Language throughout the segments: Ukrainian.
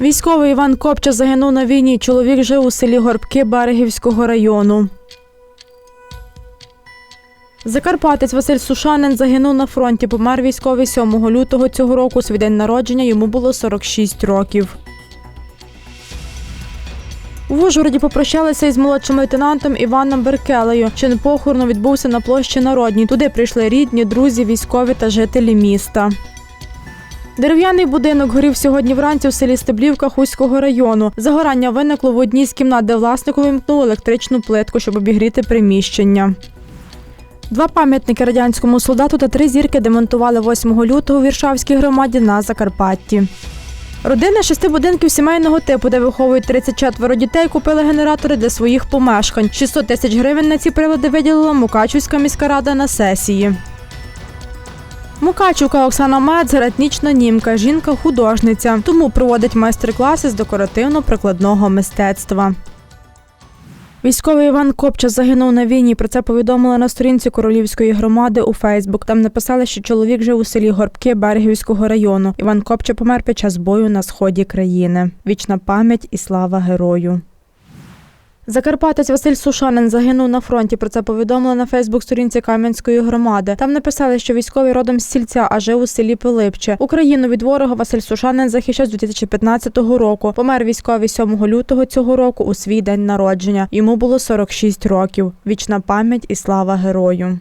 Військовий Іван Копча загинув на війні. Чоловік жив у селі Горбки Берегівського району. Закарпатець Василь Сушанин загинув на фронті. Помер військовий 7 лютого цього року. Свій день народження йому було 46 років. У Ужгороді попрощалися із молодшим лейтенантом Іваном Беркелею. Чин похорону відбувся на площі Народній. Туди прийшли рідні, друзі, військові та жителі міста. Дерев'яний будинок горів сьогодні вранці у селі Стеблівка Хуського району. Загорання виникло в одній з кімнат, де власник увімкнув електричну плитку, щоб обігріти приміщення. Два пам'ятники радянському солдату та три зірки демонтували 8 лютого у Віршавській громаді на Закарпатті. Родина шести будинків сімейного типу, де виховують 34 дітей, купили генератори для своїх помешкань. 600 тисяч гривень на ці прилади виділила Мукачівська міська рада на сесії. Мукачівка Оксана Мецер – етнічна німка, жінка-художниця, тому проводить майстер-класи з декоративно-прикладного мистецтва. Військовий Іван Копча загинув на війні. Про це повідомили на сторінці королівської громади у Фейсбук. Там написали, що чоловік жив у селі Горбки Берегівського району. Іван Копча помер під час бою на сході країни. Вічна пам'ять і слава герою. Закарпатець Василь Сушанин загинув на фронті. Про це повідомили на Фейсбук-сторінці Кам'янської громади. Там написали, що військовий родом з сільця, а жив у селі Пилипче. Україну від ворога Василь Сушанин захищав з 2015 року. Помер військовий 7 лютого цього року у свій день народження. Йому було 46 років. Вічна пам'ять і слава герою.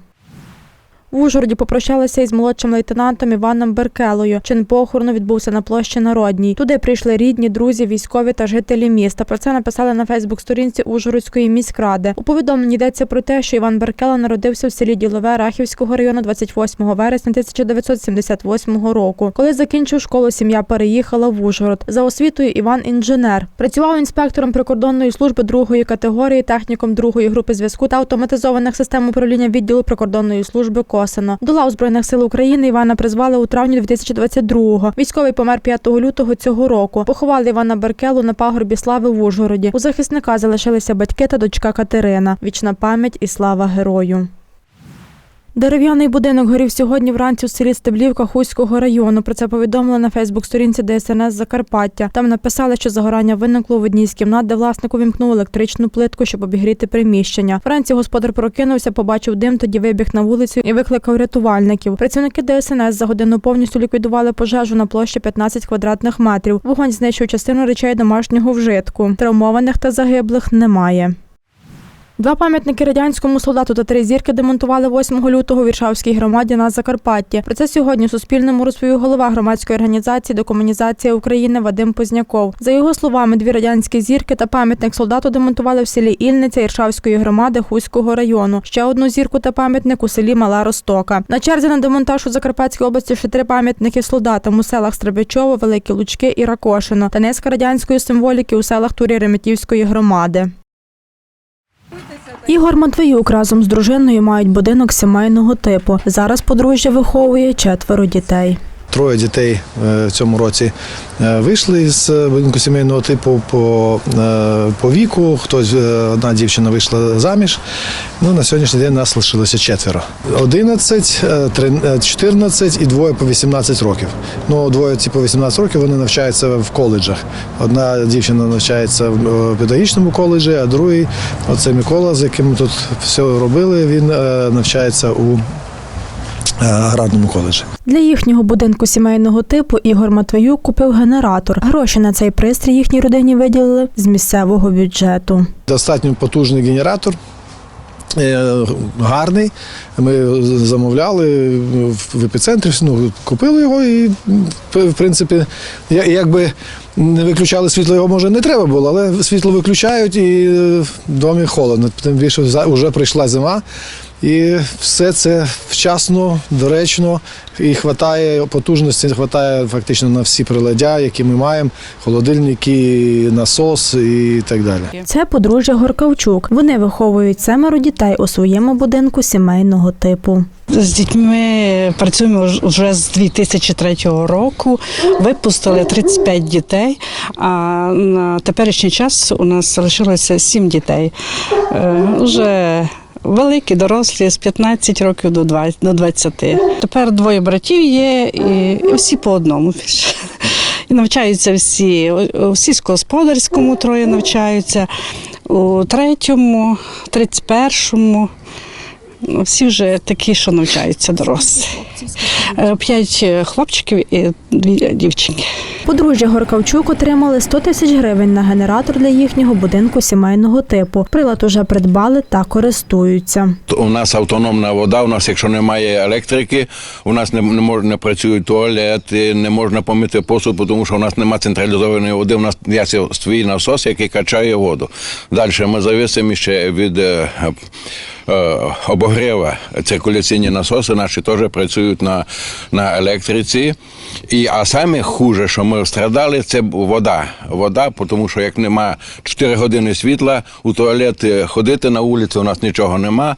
В Ужгороді попрощалися із молодшим лейтенантом Іваном Беркелою. Чин похорону відбувся на площі Народній. Туди прийшли рідні, друзі, військові та жителі міста. Про це написали на Фейсбук-сторінці Ужгородської міськради. У повідомленні йдеться про те, що Іван Беркела народився в селі Ділове Рахівського району 28 вересня 1978 року. Коли закінчив школу, сім'я переїхала в Ужгород. За освітою Іван інженер. Працював інспектором прикордонної служби другої категорії, техніком другої групи зв'язку та автоматизованих систем управління відділу прикордонної служби Косино. До лав збройних сил України Івана призвали у травні 2022-го. Військовий помер 5 лютого цього року. Поховали Івана Беркелу на пагорбі слави в Ужгороді. У захисника залишилися батьки та дочка Катерина. Вічна пам'ять і слава герою. Дерев'яний будинок горів сьогодні вранці у селі Стеблівка Хуського району. Про це повідомили на Фейсбук-сторінці ДСНС Закарпаття. Там написали, що загорання виникло в одній з кімнат, де власник увімкнув електричну плитку, щоб обігріти приміщення. Вранці господар прокинувся, побачив дим, тоді вибіг на вулицю і викликав рятувальників. Працівники ДСНС за годину повністю ліквідували пожежу на площі 15 квадратних метрів. Вогонь знищив частину речей домашнього вжитку. Травмованих та загиблих немає. Два пам'ятники радянському солдату та три зірки демонтували 8 лютого у Віршавській громаді на Закарпатті. Про це сьогодні Суспільному розповів голова громадської організації Декомунізація України Вадим Позняков. За його словами, дві радянські зірки та пам'ятник солдату демонтували в селі Ільниця Іршавської громади Хуського району. Ще одну зірку та пам'ятник у селі Мала Ростока. На черзі на демонтаж у Закарпатській області ще три пам'ятники солдатам у селах Стребичово, Великі Лучки і Ракошино та низка радянської символіки у селах Турі Реметівської громади. Ігор Матвіюк разом з дружиною мають будинок сімейного типу. Зараз подружжя виховує четверо дітей. Троє дітей е, в цьому році е, вийшли з е, будинку сімейного типу по, по віку. Хтось одна дівчина вийшла заміж. Ну на сьогоднішній день нас лишилося четверо: 11, е, три- е, 14 і двоє по 18 років. Ну двоє ці по 18 років вони навчаються в коледжах. Одна дівчина навчається в педагогічному коледжі, а другий, оце Микола, з яким ми тут все робили. Він навчається у аграрному коледжі. Для їхнього будинку сімейного типу Ігор Матвіюк купив генератор. Гроші на цей пристрій їхній родині виділили з місцевого бюджету. Достатньо потужний генератор. е, Гарний. Ми замовляли в епіцентрі, ну, купили його і, в принципі, якби не виключали світло, його може не треба було, але світло виключають і в домі холодно. Тим більше вже прийшла зима. І все це вчасно, доречно і хватає потужності, хватає фактично на всі приладдя, які ми маємо: холодильники, насос і так далі. Це подружжя Горкавчук. Вони виховують семеро дітей у своєму будинку сімейного типу. З дітьми працюємо вже з 2003 року. Випустили 35 дітей, а на теперішній час у нас залишилося 7 дітей. Е, Вже великі, дорослі, з 15 років до 20. До 20. Тепер двоє братів є, і, всі по одному. І навчаються всі у сільськогосподарському троє навчаються, у третьому, тридцять першому. Ну, Всі вже такі, що навчаються дорослі. Е, П'ять хлопчиків і дві дівчинки. Подружжя Горкавчук отримали 100 тисяч гривень на генератор для їхнього будинку сімейного типу. Прилад уже придбали та користуються. У нас автономна вода. У нас, якщо немає електрики, у нас не, не можна не працюють туалети, не можна помити посуд, тому що у нас немає централізованої води. У нас є свій насос, який качає воду. Далі ми зависимо ще від е, е, обогріва. Циркуляційні насоси наші теж працюють на, на електриці. І, а саме хуже, що ми страдали, це вода. Вода, тому що як нема 4 години світла, у туалет е, ходити на вулицю, у нас нічого нема.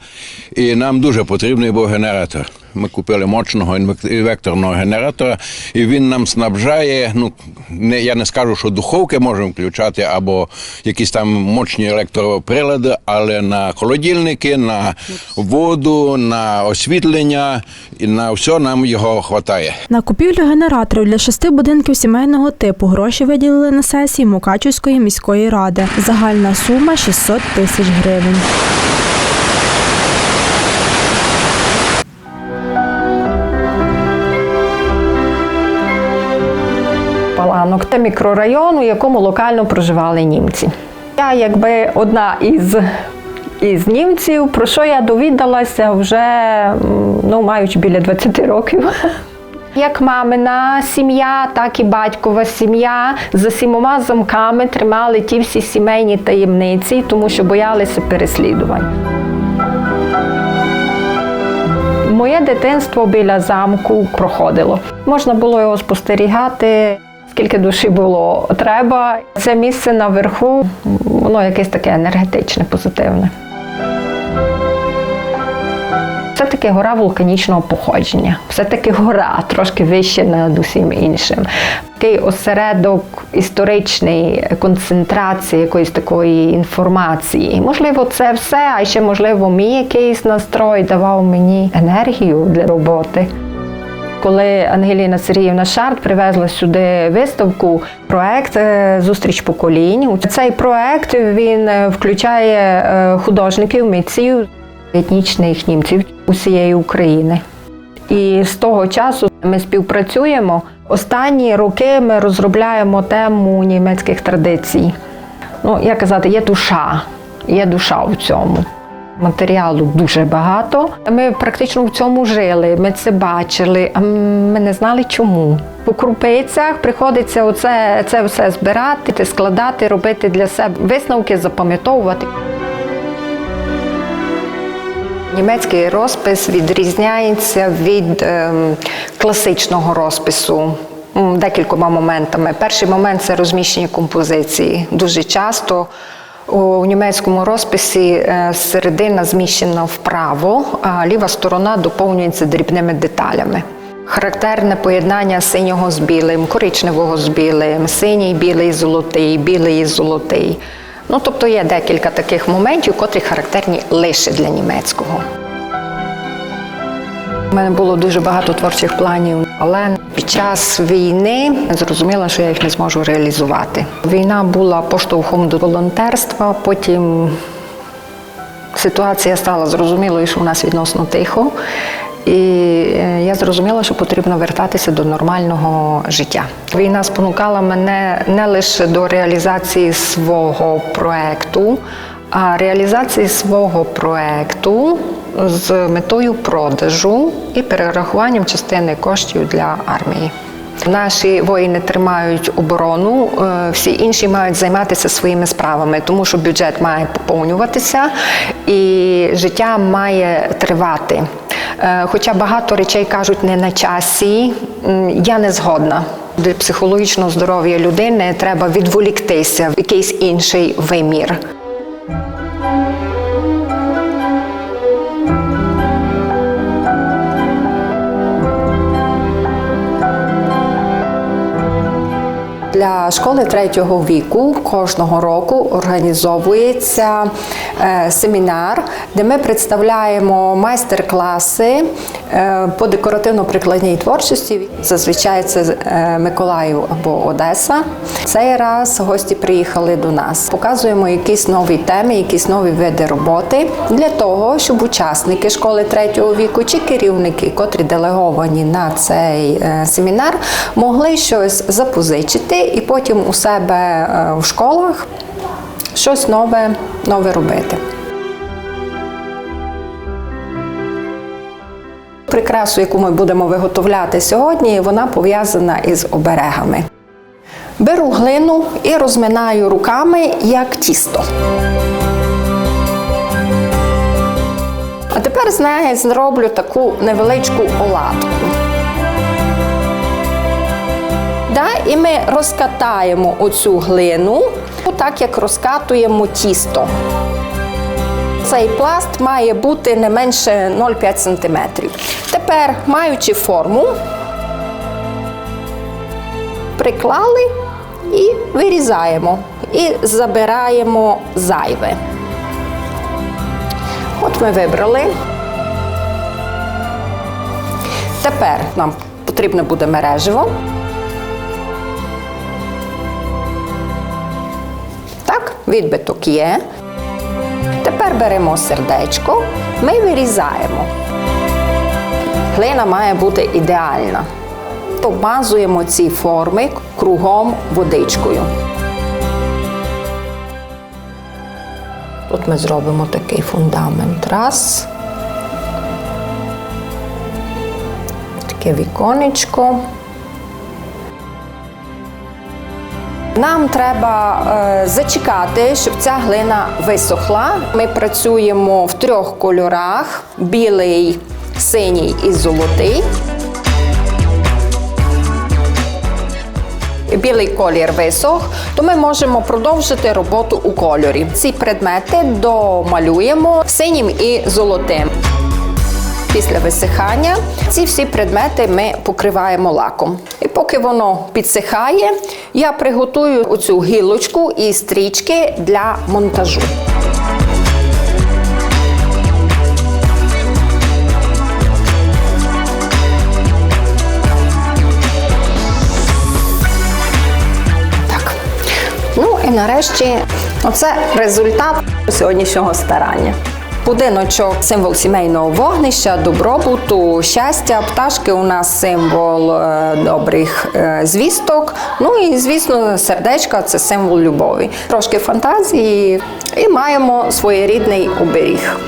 І нам дуже потрібний був генератор. Ми купили мощного інвекторного генератора, і він нам снабжає. Ну не я не скажу, що духовки можемо включати або якісь там мощні електроприлади, але на холодильники, на воду, на освітлення і на все нам його вистачає. На купівлю генераторів для шести будинків сімейного типу гроші виділили на сесії Мукачівської міської ради. Загальна сума 600 тисяч гривень. Паланок це мікрорайон, у якому локально проживали німці. Я якби одна із, із німців, про що я довідалася вже ну, маючи біля 20 років. Як мамина сім'я, так і батькова сім'я за сімома замками тримали ті всі сімейні таємниці, тому що боялися переслідувань. Моє дитинство біля замку проходило. Можна було його спостерігати, скільки душі було треба. Це місце наверху, воно якесь таке енергетичне, позитивне. Все-таки гора вулканічного походження, все-таки гора трошки вище над усім іншим. Такий осередок історичний концентрації якоїсь такої інформації. Можливо, це все, а ще можливо, мій якийсь настрой давав мені енергію для роботи. Коли Ангеліна Сергіївна Шарт привезла сюди виставку, проект е, Зустріч поколінь. Цей проект він е, включає е, художників, митців, етнічних німців усієї України. І з того часу ми співпрацюємо. Останні роки ми розробляємо тему німецьких традицій. Ну, як казати, є душа, є душа в цьому. Матеріалу дуже багато. Ми практично в цьому жили, ми це бачили, а ми не знали чому. По крупицях приходиться оце, це все збирати, складати, робити для себе висновки, запам'ятовувати. Німецький розпис відрізняється від ем, класичного розпису декількома моментами. Перший момент це розміщення композиції. Дуже часто у німецькому розписі е, середина зміщена вправо, а ліва сторона доповнюється дрібними деталями. Характерне поєднання синього з білим, коричневого з білим, синій, білий, золотий, білий і золотий. Ну, тобто є декілька таких моментів, котрі характерні лише для німецького. У мене було дуже багато творчих планів, але під час війни зрозуміла, що я їх не зможу реалізувати. Війна була поштовхом до волонтерства, потім ситуація стала зрозумілою, що у нас відносно тихо. І е, я зрозуміла, що потрібно вертатися до нормального життя. Війна спонукала мене не лише до реалізації свого проекту, а реалізації свого проекту з метою продажу і перерахуванням частини коштів для армії. Наші воїни тримають оборону, е, всі інші мають займатися своїми справами, тому що бюджет має поповнюватися і життя має тривати. Е, Хоча багато речей кажуть не на часі, я не згодна. Для психологічного здоров'я людини треба відволіктися в якийсь інший вимір. Для школи третього віку кожного року організовується е, семінар, де ми представляємо майстер-класи е, по декоративно-прикладній творчості. Зазвичай це е, Миколаїв або Одеса. Цей раз гості приїхали до нас. Показуємо якісь нові теми, якісь нові види роботи для того, щоб учасники школи третього віку чи керівники, котрі делеговані на цей семінар, могли щось запозичити і потім у себе е, в школах щось нове, нове робити. Прикрасу, яку ми будемо виготовляти сьогодні, вона пов'язана із оберегами. Беру глину і розминаю руками як тісто. А тепер з неї зроблю таку невеличку оладку. І ми розкатаємо оцю глину, так як розкатуємо тісто. Цей пласт має бути не менше 0,5 см. Тепер, маючи форму, приклали і вирізаємо. І забираємо зайве. От ми вибрали. Тепер нам потрібне буде мереживо. Відбиток є. Тепер беремо сердечко, ми вирізаємо. Глина має бути ідеальна. Помазуємо ці форми кругом водичкою. Тут ми зробимо такий фундамент. Раз. Таке віконечко. Нам треба е, зачекати, щоб ця глина висохла. Ми працюємо в трьох кольорах: білий, синій і золотий. Білий колір висох, то ми можемо продовжити роботу у кольорі. Ці предмети домалюємо синім і золотим. Після висихання ці всі предмети ми покриваємо лаком. І поки воно підсихає, я приготую оцю гілочку і стрічки для монтажу. Ну і нарешті, оце результат сьогоднішнього старання. Будиночок символ сімейного вогнища, добробуту, щастя. Пташки у нас символ е, добрих е, звісток. Ну і звісно, сердечка це символ любові. Трошки фантазії і маємо своєрідний оберіг.